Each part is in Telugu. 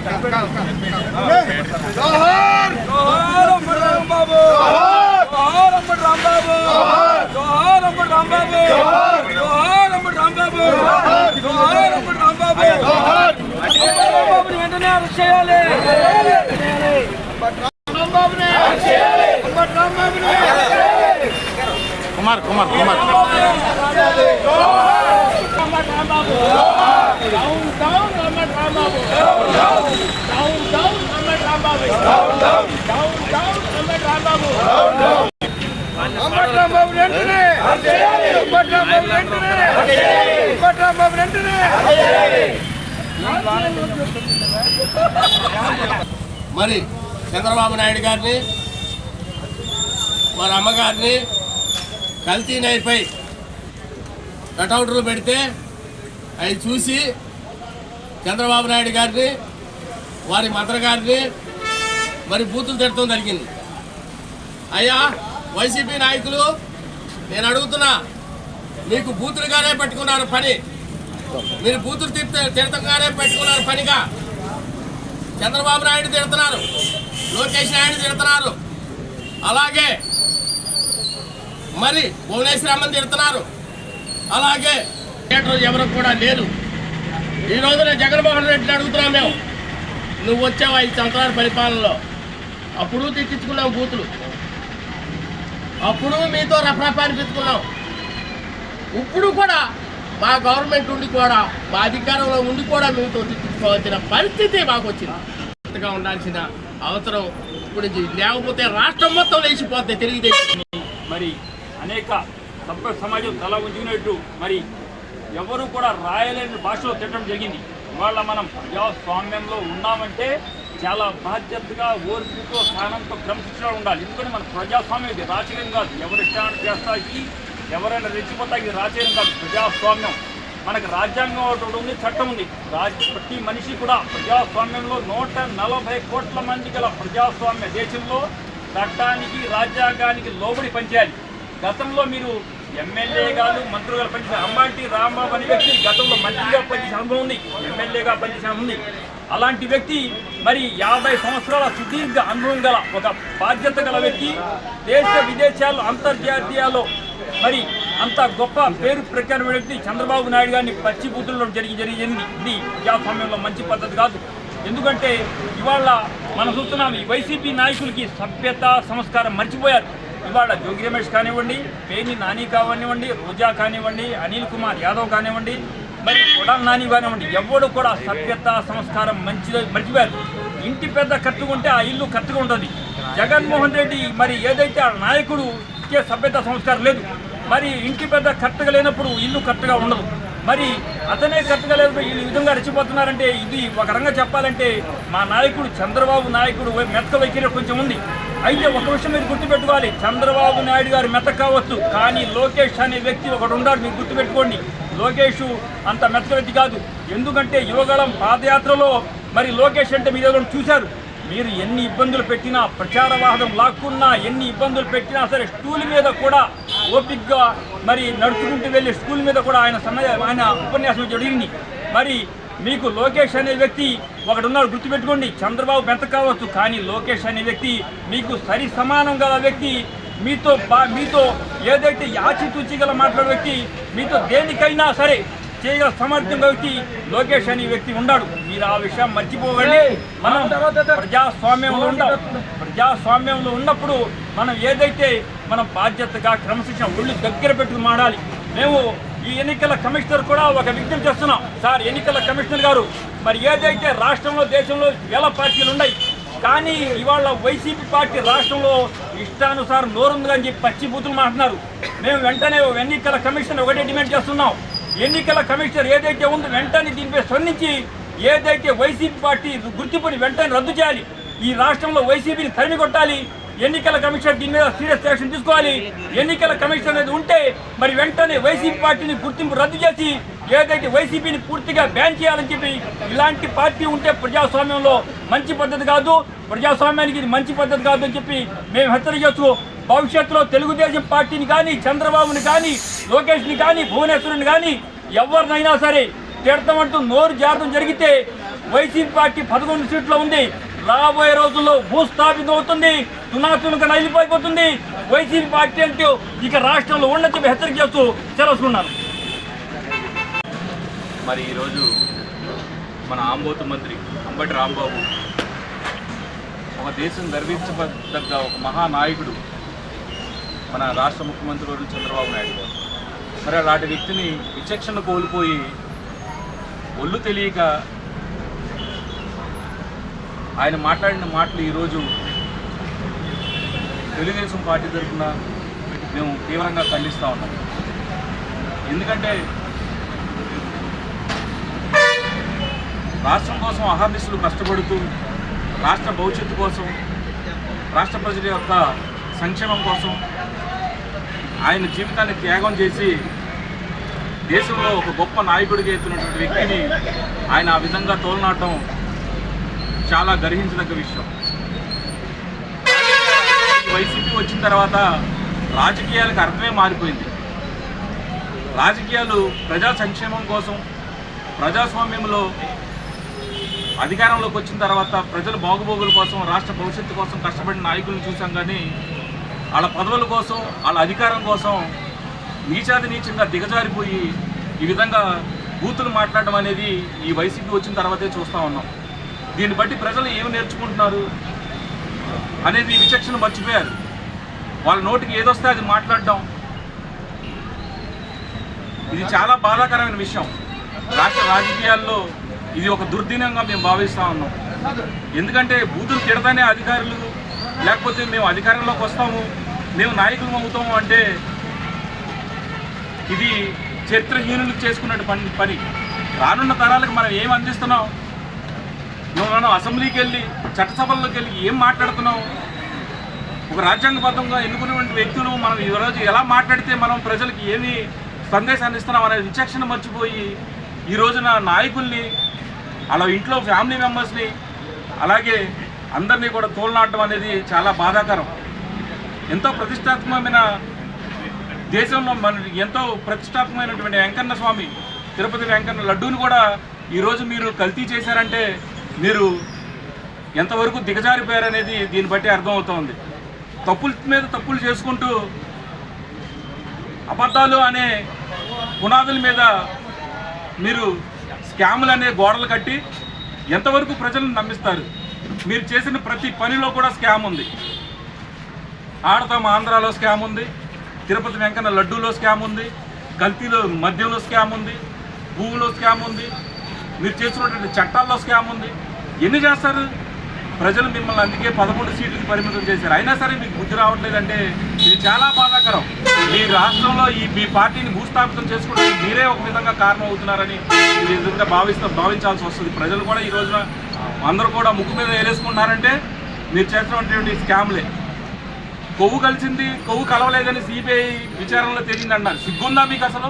ఆరు ఆరు సంవత్సరాలు జైలు అయ్యారు వెంటనే అరెస్ట్ చేయాలి కుమార్ కుమార్ కుమార్ రాంబాబు వెంటనే! వెంటనే! వెంటనే! మరి చంద్రబాబు నాయుడు గారిని వారి అమ్మగారిని కల్తీ నైర్పై కటౌట్లు పెడితే అవి చూసి చంద్రబాబు నాయుడు గారిని వారి మదర్ గారిని మరి బూతులు తిడతాం జరిగింది. అయ్యా వైసీపీ నాయకులు నేను అడుగుతున్నా మీకు బూతులుగానే పెట్టుకున్నారు పని. మీరు బూతులు తిట్ట తిడతంగానే పెట్టుకున్నారు పనిగా. చంద్రబాబు నాయుడు తిడుతున్నారు లోకేష్ నాయుడు తిడుతున్నారు. అలాగే మరి భువనేశ్వరమ్మని తిడుతున్నారు. అలాగే థియేటర్ ఎవరు కూడా లేరు ఈ రోజున జగన్మోహన్ రెడ్డిని అడుగుతున్నాం మేము. నువ్వు వచ్చావు ఐదు సంవత్సరాల పరిపాలనలో? అప్పుడు తిట్టించుకున్నాం బూతులు. అప్పుడు మీతో రఫరఫా అనిపించుకున్నాం ఇప్పుడు కూడా మా గవర్నమెంట్ ఉండి కూడా మా అధికారంలో ఉండి కూడా మీతో తిట్టుకోవాల్సిన పరిస్థితి మాకు వచ్చింది ఉండాల్సిన అవసరం ఇప్పుడు లేకపోతే రాష్ట్రం మొత్తం లేచిపోతే తెలుగుదేశం. మరి అనేక సభ్య సమాజం తల ఉంచుకున్నట్టు మరి ఎవరు కూడా రాయలేని భాషలో తిట్టడం జరిగింది. ఇవాళ మనం ప్రజాస్వామ్యంలో ఉన్నామంటే చాలా బాధ్యతగా ఓర్పుతో స్థానంతో క్రమశిక్షణ ఉండాలి. ఎందుకంటే మన ప్రజాస్వామ్యం ఇది రాజకీయం కాదు. ఎవరు ఇష్టాన్ని చేస్తాయి ఎవరైనా రెచ్చిపోతా ఇది రాజకీయం కాదు. ప్రజాస్వామ్యం. మనకు రాజ్యాంగం ఒకటి ఉంది చట్టం ఉంది. రాజ్ ప్రతి మనిషి కూడా ప్రజాస్వామ్యంలో నూట నలభై కోట్ల మంది గల ప్రజాస్వామ్య దేశంలో చట్టానికి రాజ్యాంగానికి లోబడి పనిచేయాలి. గతంలో మీరు ఎమ్మెల్యే గారు మంత్రులుగా పనిచేసిన అంబాటి రాంబాబు అనే వ్యక్తి గతంలో మంత్రిగా పనిచేసిన అనుభవం ఉంది. ఎమ్మెల్యేగా పనిచేసిన ఉంది. అలాంటి వ్యక్తి మరి యాభై సంవత్సరాల సుదీర్ఘ అనుభవం గల ఒక బాధ్యత గల వ్యక్తి. దేశ విదేశాల్లో అంతర్జాతీయాల్లో మరి అంత గొప్ప పేరు ప్రఖ్యాత వ్యక్తి చంద్రబాబు నాయుడు గారిని పచ్చి జరిగి జరిగింది. ఇది ప్రజాస్వామ్యంలో మంచి పద్ధతి కాదు. ఎందుకంటే ఇవాళ మనం చూస్తున్నాం ఈ వైసీపీ నాయకులకి సభ్యత సంస్కారం మర్చిపోయారు. ఇవాళ జోగి రమేష్ కానివ్వండి పేని నాని కానివ్వండి రోజా కానివ్వండి అనిల్ కుమార్ యాదవ్ కానివ్వండి మరి కొడాలి నాని కానివ్వండి ఎవడు కూడా సభ్యత సంస్కారం మంచిది మర్చిపోయారు. ఇంటి పెద్ద కట్టుకుంటే ఆ ఇల్లు కట్టుగా ఉంటుంది. జగన్మోహన్ రెడ్డి మరి ఏదైతే ఆ నాయకుడు ఇచ్చే సభ్యత సంస్కారం లేదు. మరి ఇంటి పెద్ద కరెక్ట్గా లేనప్పుడు ఇల్లు కరెక్ట్గా ఉండదు. మరి అతనే కరెక్ట్గా లేనప్పుడు ఈ విధంగా రెచ్చిపోతున్నారంటే ఇది ఒక రంగా చెప్పాలంటే మా నాయకుడు చంద్రబాబు నాయకుడు మెతక వైఖరి కొంచెం ఉంది. అయితే ఒక విషయం మీరు గుర్తుపెట్టుకోవాలి. చంద్రబాబు నాయుడు గారు మెతక కావచ్చు. కానీ లోకేష్ అనే వ్యక్తి ఒకడు ఉన్నాడు మీరు గుర్తుపెట్టుకోండి. లోకేష్ అంత మెతక వ్యక్తి కాదు. ఎందుకంటే యువగళం పాదయాత్రలో మరి లోకేష్ అంటే మీరు చూశారు? మీరు ఎన్ని ఇబ్బందులు పెట్టినా ప్రచార వాహనం లాక్కున్నా ఎన్ని ఇబ్బందులు పెట్టినా సరే స్టూల్ మీద కూడా ఓపిక్గా మరి నడుచుకుంటూ వెళ్ళి స్కూల్ మీద కూడా ఆయన సమయ ఆయన ఉపన్యాసం జరిగింది. మరి మీకు లోకేష్ అనే వ్యక్తి ఒకడున్నాడు గుర్తుపెట్టుకోండి. చంద్రబాబు బెంత కావచ్చు కానీ లోకేష్ అనే వ్యక్తి మీకు సరి సమానం గల వ్యక్తి మీతో బా మీతో ఏదైతే యాచితూచి గల మాట్లాడే వ్యక్తి మీతో దేనికైనా సరే చేయగల సమర్థం వ్యక్తి లోకేష్ అనే వ్యక్తి ఉన్నాడు మీరు ఆ విషయం మర్చిపోకండి. మనం ప్రజాస్వామ్యంలో ఉండాలి. ప్రజాస్వామ్యంలో ఉన్నప్పుడు మనం ఏదైతే మనం బాధ్యతగా క్రమశిక్షణ ఒళ్ళు దగ్గర పెట్టుకుని మాడాలి మేము ఈ ఎన్నికల కమిషనర్ కూడా ఒక విజ్ఞప్తి చేస్తున్నాం. సార్ ఎన్నికల కమిషనర్ గారు మరి ఏదైతే రాష్ట్రంలో దేశంలో వేల పార్టీలు ఉన్నాయి కానీ ఇవాళ వైసీపీ పార్టీ రాష్ట్రంలో ఇష్టానుసారం నోరుందని చెప్పి పచ్చి బూతులు మాట్లాడుతున్నారు. మేము వెంటనే ఎన్నికల కమిషన్ ఒకటే డిమాండ్ చేస్తున్నాం. ఎన్నికల కమిషనర్ ఏదైతే ఉందో వెంటనే దీనిపై స్పందించి ఏదైతే వైసీపీ పార్టీ గుర్తింపుని వెంటనే రద్దు చేయాలి. ఈ రాష్ట్రంలో వైసీపీని తరిమి కొట్టాలి. ఎన్నికల కమిషన్ దీని మీద సీరియస్ యాక్షన్ తీసుకోవాలి. ఎన్నికల కమిషన్ అనేది ఉంటే మరి వెంటనే వైసీపీ పార్టీని గుర్తింపు రద్దు చేసి ఏదైతే వైసీపీని పూర్తిగా బ్యాన్ చేయాలని చెప్పి ఇలాంటి పార్టీ ఉంటే ప్రజాస్వామ్యంలో మంచి పద్ధతి కాదు. ప్రజాస్వామ్యానికి ఇది మంచి పద్ధతి కాదు అని చెప్పి మేము హెచ్చరిక చేస్తూ భవిష్యత్తులో తెలుగుదేశం పార్టీని కానీ చంద్రబాబుని కానీ లోకేష్ని కానీ భువనేశ్వరుని కానీ ఎవరినైనా సరే తిడతామంటూ నోరు జారడం జరిగితే వైసీపీ పార్టీ పదకొండు సీట్లో ఉంది. రాబోయే రోజుల్లో భూస్థాపితం అవుతుంది. తునాతునక నలిపోయిపోతుంది వైసీపీ పార్టీ అంటూ ఇక రాష్ట్రంలో ఉండని చెప్పి హెచ్చరిక చేస్తూ సెలవుకున్నాను మరి ఈరోజు మన ఆంబోతు మంత్రి అంబటి రాంబాబు ఒక దేశం గర్వించదగ్గ ఒక మహానాయకుడు మన రాష్ట్ర ముఖ్యమంత్రి గారు చంద్రబాబు నాయుడు గారు. మరి అలాంటి వ్యక్తిని విచక్షణ కోల్పోయి ఒళ్ళు తెలియక ఆయన మాట్లాడిన మాటలు ఈరోజు తెలుగుదేశం పార్టీ తరఫున మేము తీవ్రంగా ఖండిస్తూ ఉన్నాం. ఎందుకంటే రాష్ట్రం కోసం అహర్నిశలు కష్టపడుతూ రాష్ట్ర భవిష్యత్తు కోసం రాష్ట్ర ప్రజల యొక్క సంక్షేమం కోసం ఆయన జీవితాన్ని త్యాగం చేసి దేశంలో ఒక గొప్ప నాయకుడిగా ఎత్తున్నటువంటి వ్యక్తిని ఆయన ఆ విధంగా తోలనాటం చాలా గర్హించదగ్గ విషయం. వైసీపీ వచ్చిన తర్వాత రాజకీయాలకు అర్థమే మారిపోయింది. రాజకీయాలు ప్రజా సంక్షేమం కోసం ప్రజాస్వామ్యంలో అధికారంలోకి వచ్చిన తర్వాత ప్రజల బాగుబోగుల కోసం రాష్ట్ర భవిష్యత్తు కోసం కష్టపడిన నాయకులను చూసాం కానీ వాళ్ళ పదవుల కోసం వాళ్ళ అధికారం కోసం నీచాది నీచంగా దిగజారిపోయి ఈ విధంగా బూతులు మాట్లాడడం అనేది ఈ వైసీపీ వచ్చిన తర్వాతే చూస్తూ ఉన్నాం. దీన్ని బట్టి ప్రజలు ఏమి నేర్చుకుంటున్నారు అనేది విచక్షణ మర్చిపోయారు. వాళ్ళ నోటికి ఏదొస్తే అది మాట్లాడడం ఇది చాలా బాధాకరమైన విషయం. రాష్ట్ర రాజకీయాల్లో ఇది ఒక దుర్దినంగా మేము భావిస్తూ ఉన్నాం. ఎందుకంటే బూతులు తిడతానే అధికారులు లేకపోతే మేము అధికారంలోకి వస్తాము మేము నాయకులు అవుతాము అంటే ఇది చరిత్రహీనులు చేసుకున్నట్టు పని పని. రానున్న తరాలకు మనం ఏం అందిస్తున్నాం? నువ్వు మనం అసెంబ్లీకి వెళ్ళి చట్టసభల్లోకి వెళ్ళి ఏం మాట్లాడుతున్నాం ఒక రాజ్యాంగబద్ధంగా ఎన్నుకున్నటువంటి వ్యక్తులు మనం ఈరోజు ఎలా మాట్లాడితే మనం ప్రజలకు ఏమి సందేశాన్ని ఇస్తున్నాం అనే విచక్షణ మర్చిపోయి ఈ రోజున నాయకుల్ని అలా ఇంట్లో ఫ్యామిలీ మెంబర్స్ని అలాగే అందరినీ కూడా తోలనాడటం అనేది చాలా బాధాకరం. ఎంతో ప్రతిష్టాత్మకమైన దేశంలో మన ఎంతో ప్రతిష్టాత్మకమైనటువంటి వెంకన్న స్వామి తిరుపతి వెంకన్న లడ్డూని కూడా ఈరోజు మీరు కల్తీ చేశారంటే మీరు ఎంతవరకు దిగజారిపోయారనేది దీన్ని బట్టి అర్థమవుతోంది. తప్పుల మీద తప్పులు చేసుకుంటూ అబద్ధాలు అనే పునాదుల మీద మీరు స్కాములు అనే గోడలు కట్టి ఎంతవరకు ప్రజలను నమ్మిస్తారు? మీరు చేసిన ప్రతి పనిలో కూడా స్కామ్ ఉంది. ఆడతాం ఆంధ్రాలో స్కామ్ ఉంది. తిరుపతి వెంకన్న లడ్డూలో స్కామ్ ఉంది. కల్తీలో మద్యంలో స్కామ్ ఉంది. భూమిలో స్కామ్ ఉంది. మీరు చేసినటువంటి చట్టాల్లో స్కామ్ ఉంది. ఎన్ని చేస్తారు? ప్రజలు మిమ్మల్ని అందుకే పదకొండు సీట్లకు పరిమితం చేశారు. అయినా సరే మీకు బుద్ధి రావట్లేదంటే చాలా బాధాకరం. మీ రాష్ట్రంలో ఈ మీ పార్టీని భూస్థాపితం చేసుకోవడానికి మీరే ఒక విధంగా కారణం అవుతున్నారని ఈ విధంగా భావిస్తూ భావించాల్సి వస్తుంది. ప్రజలు కూడా ఈ రోజున అందరూ కూడా ముక్కు మీద వేలేసుకుంటున్నారంటే మీరు చేస్తున్నటువంటి స్కామ్లే. కొవ్వు కలిసింది కొవ్వు కలవలేదని సిబిఐ విచారణలో తేలింది అన్నారు సిగ్గుందా మీకు అసలు?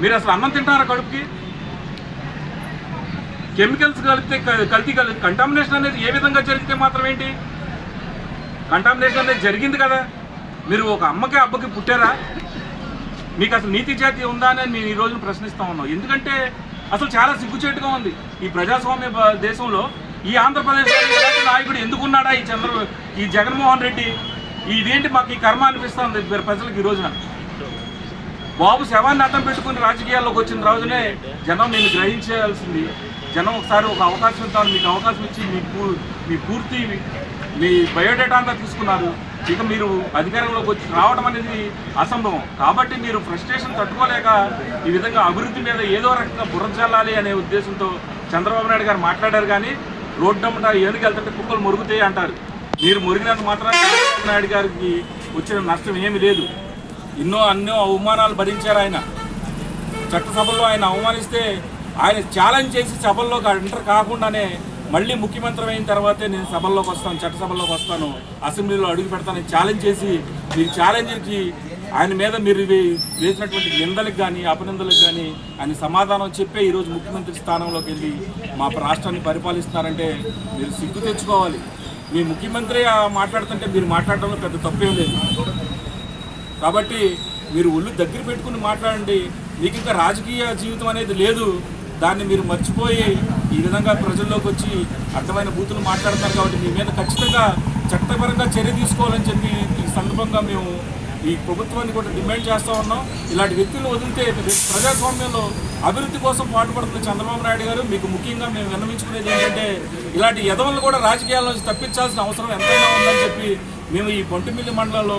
మీరు అసలు అన్నం తింటారా కడుపుకి? కెమికల్స్ కలిపితే క- కల్తీ కలి కంటామినేషన్ అనేది ఏ విధంగా జరిగితే మాత్రం ఏంటి కంటామినేషన్ అనేది జరిగింది కదా. మీరు ఒక అమ్మకి అబ్బకి పుట్టారా? మీకు అసలు నీతి జాతి ఉందా అని నేను ఈ రోజున ప్రశ్నిస్తా ఉన్నాం. ఎందుకంటే అసలు చాలా సిగ్గుచేటుగా ఉంది. ఈ ప్రజాస్వామ్య దేశంలో ఈ ఆంధ్రప్రదేశ్ ఇలాంటి నాయకుడు ఎందుకున్నాడా ఈ చంద్ర ఈ జగన్మోహన్ రెడ్డి? ఇదేంటి మాకు ఈ కర్మ అనిపిస్తుంది ప్రజలకు ఈ రోజున? బాబు శవాన్ని అడ్డం పెట్టుకుని రాజకీయాల్లోకి వచ్చిన రోజునే జనం నేను గ్రహించాల్సింది. జనం ఒకసారి ఒక అవకాశం ఇస్తాను మీకు అవకాశం ఇచ్చి మీ పూ- మీ పూర్తి మీ బయోడేటా అంతా తీసుకున్నారు. ఇక మీరు అధికారంలోకి వచ్చి రావడం అనేది అసంభవం. కాబట్టి మీరు ఫ్రస్ట్రేషన్ తట్టుకోలేక ఈ విధంగా అభివృద్ధి మీద ఏదో రకంగా బుర్ర అనే ఉద్దేశంతో చంద్రబాబు నాయుడు గారు మాట్లాడారు కానీ రోడ్డమ్మట ఏనుగు వెళ్తుంటే కుక్కలు మురుగుతాయి అంటారు. మీరు మురిగినంత మాత్రం చంద్రబాబు నాయుడు గారికి వచ్చిన నష్టం ఏమీ లేదు. ఎన్నో అన్నో అవమానాలు భరించారు ఆయన. చట్టసభలో ఆయన అవమానిస్తే ఆయన ఛాలెంజ్ చేసి సభల్లోకి ఎంటర్ కాకుండానే మళ్ళీ ముఖ్యమంత్రి అయిన తర్వాతే నేను సభల్లోకి వస్తాను చట్టసభల్లోకి వస్తాను అసెంబ్లీలో అడుగు పెడతాను ఛాలెంజ్ చేసి మీరు ఛాలెంజ్కి ఆయన మీద మీరు వేసినటువంటి నిందలకు కానీ అపనిందలకు కానీ ఆయన సమాధానం చెప్పే ఈరోజు ముఖ్యమంత్రి స్థానంలోకి వెళ్ళి మా రాష్ట్రాన్ని పరిపాలిస్తున్నారంటే మీరు సిగ్గు తెచ్చుకోవాలి. మీ ముఖ్యమంత్రి ఆ మాట్లాడుతుంటే మీరు మాట్లాడడంలో పెద్ద తప్పేం లేదు. కాబట్టి మీరు ఒళ్ళు దగ్గర పెట్టుకుని మాట్లాడండి. మీకు ఇంకా రాజకీయ జీవితం అనేది లేదు. దాన్ని మీరు మర్చిపోయి ఈ విధంగా ప్రజల్లోకి వచ్చి అర్థమైన బూతులు మాట్లాడతారు కాబట్టి మీ మీద ఖచ్చితంగా చట్టపరంగా చర్య తీసుకోవాలని చెప్పి ఈ సందర్భంగా మేము ఈ ప్రభుత్వాన్ని కూడా డిమాండ్ చేస్తూ ఉన్నాం. ఇలాంటి వ్యక్తులు వదిలితే ప్రజాస్వామ్యంలో అభివృద్ధి కోసం పాటుపడుతున్న చంద్రబాబు నాయుడు గారు మీకు ముఖ్యంగా మేము విన్నవించుకునేది ఏంటంటే ఇలాంటి యదవులను కూడా రాజకీయాల నుంచి తప్పించాల్సిన అవసరం ఎంతైనా ఉందని చెప్పి మేము ఈ బొంటిమిల్లి మండలంలో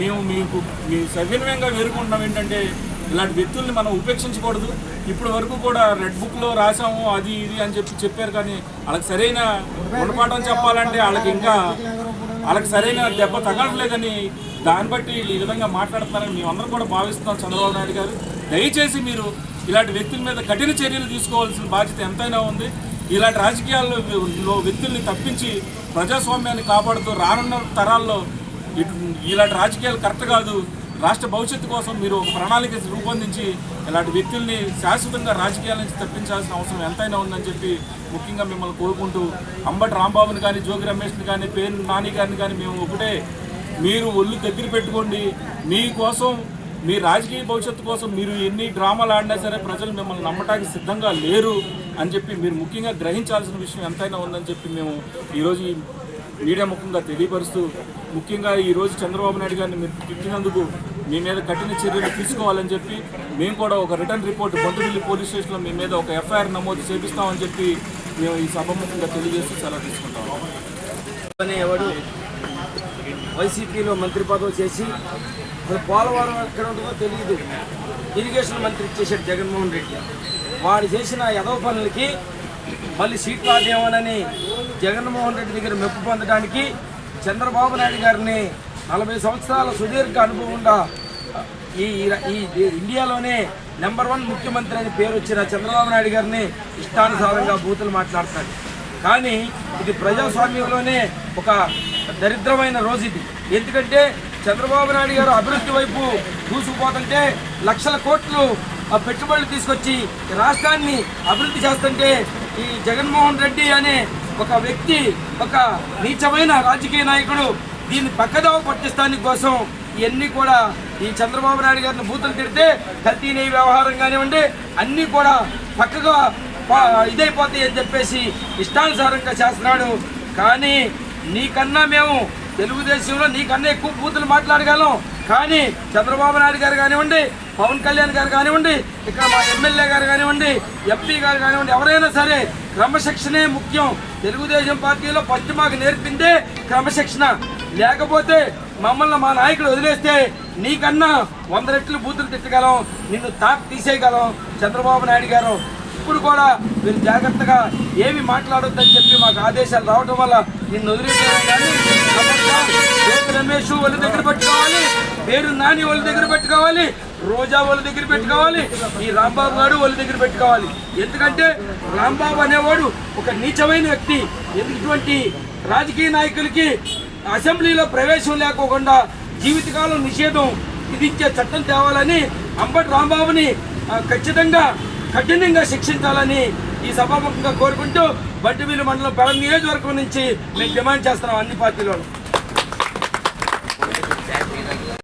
మేము మీకు మీ సవినయంగా వేరుకుంటున్నాం ఏంటంటే ఇలాంటి వ్యక్తుల్ని మనం ఉపేక్షించకూడదు. ఇప్పటి వరకు కూడా రెడ్ బుక్లో రాసాము అది ఇది అని చెప్పి చెప్పారు కానీ వాళ్ళకి సరైన గుణపాఠం చెప్పాలంటే వాళ్ళకి ఇంకా వాళ్ళకి సరైన దెబ్బ తగలట్లేదని దాన్ని బట్టి ఈ విధంగా మాట్లాడుతున్నారని మేమందరం కూడా భావిస్తున్నాం చంద్రబాబు నాయుడు గారు. దయచేసి మీరు ఇలాంటి వ్యక్తుల మీద కఠిన చర్యలు తీసుకోవాల్సిన బాధ్యత ఎంతైనా ఉంది. ఇలాంటి రాజకీయాల్లో వ్యక్తుల్ని తప్పించి ప్రజాస్వామ్యాన్ని కాపాడుతూ రానున్న తరాల్లో ఇటు ఇలాంటి రాజకీయాలు కరెక్ట్ కాదు. రాష్ట్ర భవిష్యత్తు కోసం మీరు ఒక ప్రణాళిక రూపొందించి ఇలాంటి వ్యక్తుల్ని శాశ్వతంగా రాజకీయాల నుంచి తప్పించాల్సిన అవసరం ఎంతైనా ఉందని చెప్పి ముఖ్యంగా మిమ్మల్ని కోరుకుంటూ అంబటి రాంబాబుని కానీ జోగి రమేష్ని కానీ పేరు నాని గారిని కానీ మేము ఒకటే. మీరు ఒళ్ళు దగ్గర పెట్టుకోండి. మీకోసం మీ రాజకీయ భవిష్యత్తు కోసం మీరు ఎన్ని డ్రామాలు ఆడినా సరే ప్రజలు మిమ్మల్ని నమ్మటానికి సిద్ధంగా లేరు అని చెప్పి మీరు ముఖ్యంగా గ్రహించాల్సిన విషయం ఎంతైనా ఉందని చెప్పి మేము ఈరోజు మీడియా ముఖంగా తెలియపరుస్తూ ముఖ్యంగా ఈరోజు చంద్రబాబు నాయుడు గారిని మీరు తిట్టినందుకు మీ మీద కఠిన చర్యలు తీసుకోవాలని చెప్పి మేము కూడా ఒక రిటర్న్ రిపోర్ట్ బొంతమిల్లి పోలీస్ స్టేషన్లో మీ మీద ఒక ఎఫ్ఐఆర్ నమోదు చేపిస్తామని చెప్పి మేము ఈ సభముఖంగా తెలియజేస్తూ సెలవు తీసుకుంటాం. ఎవడు వైసీపీలో మంత్రి పదవి చేసి పోలవరం ఎక్కడ ఉంటుందో తెలియదు. ఇరిగేషన్ మంత్రి ఇచ్చేసాడు జగన్మోహన్ రెడ్డి. వాడు చేసిన ఎదవ పనులకి మళ్ళీ సీట్ రాదేమోనని జగన్మోహన్ రెడ్డి దగ్గర మెప్పు పొందడానికి చంద్రబాబు నాయుడు గారిని నలభై సంవత్సరాల సుదీర్ఘ అనుభవం ఈ ఈ ఇండియాలోనే నెంబర్ వన్ ముఖ్యమంత్రి అని పేరు వచ్చిన చంద్రబాబు నాయుడు గారిని ఇష్టానుసారంగా బూతులు మాట్లాడతాడు. కానీ ఇది ప్రజాస్వామ్యంలోనే ఒక దరిద్రమైన రోజు ఇది. ఎందుకంటే చంద్రబాబు నాయుడు గారు అభివృద్ధి వైపు దూసుకుపోతుంటే లక్షల కోట్లు ఆ పెట్టుబడులు తీసుకొచ్చి రాష్ట్రాన్ని అభివృద్ధి చేస్తుంటే ఈ జగన్మోహన్ రెడ్డి అనే ఒక వ్యక్తి ఒక నీచమైన రాజకీయ నాయకుడు దీన్ని పక్కదోవ పట్టిస్తాని కోసం ఇవన్నీ కూడా ఈ చంద్రబాబు నాయుడు గారిని బూతులు తిడితే కల్తీ నెయ్యి వ్యవహారం కానివ్వండి అన్నీ కూడా పక్కగా ఇదైపోతాయి అని చెప్పేసి ఇష్టానుసారంగా చేస్తున్నాడు. కానీ నీకన్నా మేము తెలుగుదేశంలో నీకన్నా ఎక్కువ బూతులు మాట్లాడగలం. కానీ చంద్రబాబు నాయుడు గారు కానివ్వండి పవన్ కళ్యాణ్ గారు కానివ్వండి ఇక్కడ మా ఎమ్మెల్యే గారు కానివ్వండి ఎంపీ గారు కానివ్వండి ఎవరైనా సరే క్రమశిక్షణే ముఖ్యం. తెలుగుదేశం పార్టీలో ఫస్ట్ మాకు నేర్పిందే క్రమశిక్షణ. లేకపోతే మమ్మల్ని మా నాయకుడు వదిలేస్తే నీకన్నా వంద రెట్లు బూతులు తిట్టగలం నిన్ను తాక్ తీసేయగలం చంద్రబాబు నాయుడు గారు. ఇప్పుడు కూడా మీరు జాగ్రత్తగా ఏమి మాట్లాడొద్దని చెప్పి మాకు ఆదేశాలు రావడం వల్ల నిన్ను వదిలేసేయడం కానీ రమేష్ వాళ్ళ దగ్గర పెట్టుకోవాలి పేరు నాని వాళ్ళ దగ్గర పెట్టుకోవాలి రోజా వాళ్ళ దగ్గర పెట్టుకోవాలి ఈ రాంబాబు గారు వాళ్ళ దగ్గర పెట్టుకోవాలి. ఎందుకంటే రాంబాబు అనేవాడు ఒక నీచమైన వ్యక్తి. ఎందుకు ఇటువంటి రాజకీయ నాయకులకి అసెంబ్లీలో ప్రవేశం లేకోకుండా జీవితకాలం నిషేధం. విధించే చట్టం తేవాలని అంబటి రాంబాబుని ఖచ్చితంగా కఠినంగా శిక్షించాలని ఈ సభాముఖంగా కోరుకుంటూ బట్టివీలు మండలం పెడ నియోజకవర్గం నుంచి మేము డిమాండ్ చేస్తున్నాం అన్ని పార్టీలలో